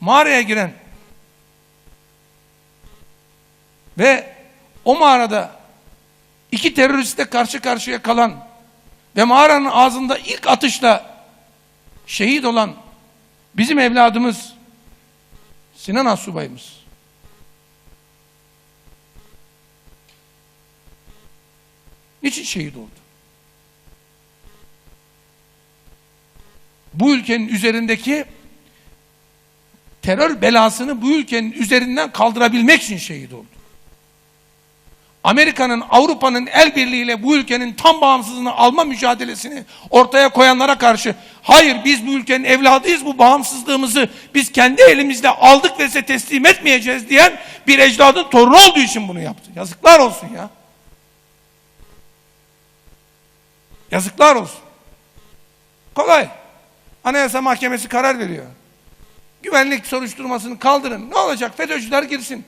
mağaraya giren ve o mağarada iki teröristle karşı karşıya kalan ve mağaranın ağzında ilk atışla şehit olan bizim evladımız Sinan Asubayımız. Niçin şehit oldu? Bu ülkenin üzerindeki terör belasını bu ülkenin üzerinden kaldırabilmek için şehit oldu. Amerika'nın, Avrupa'nın el birliğiyle bu ülkenin tam bağımsızlığını alma mücadelesini ortaya koyanlara karşı hayır biz bu ülkenin evladıyız bu bağımsızlığımızı biz kendi elimizle aldık ve size teslim etmeyeceğiz diyen bir ecdadın torunu olduğu için bunu yaptı. Yazıklar olsun ya. Yazıklar olsun. Kolay. Anayasa Mahkemesi karar veriyor. Güvenlik soruşturmasını kaldırın. Ne olacak? FETÖ'cüler girsin.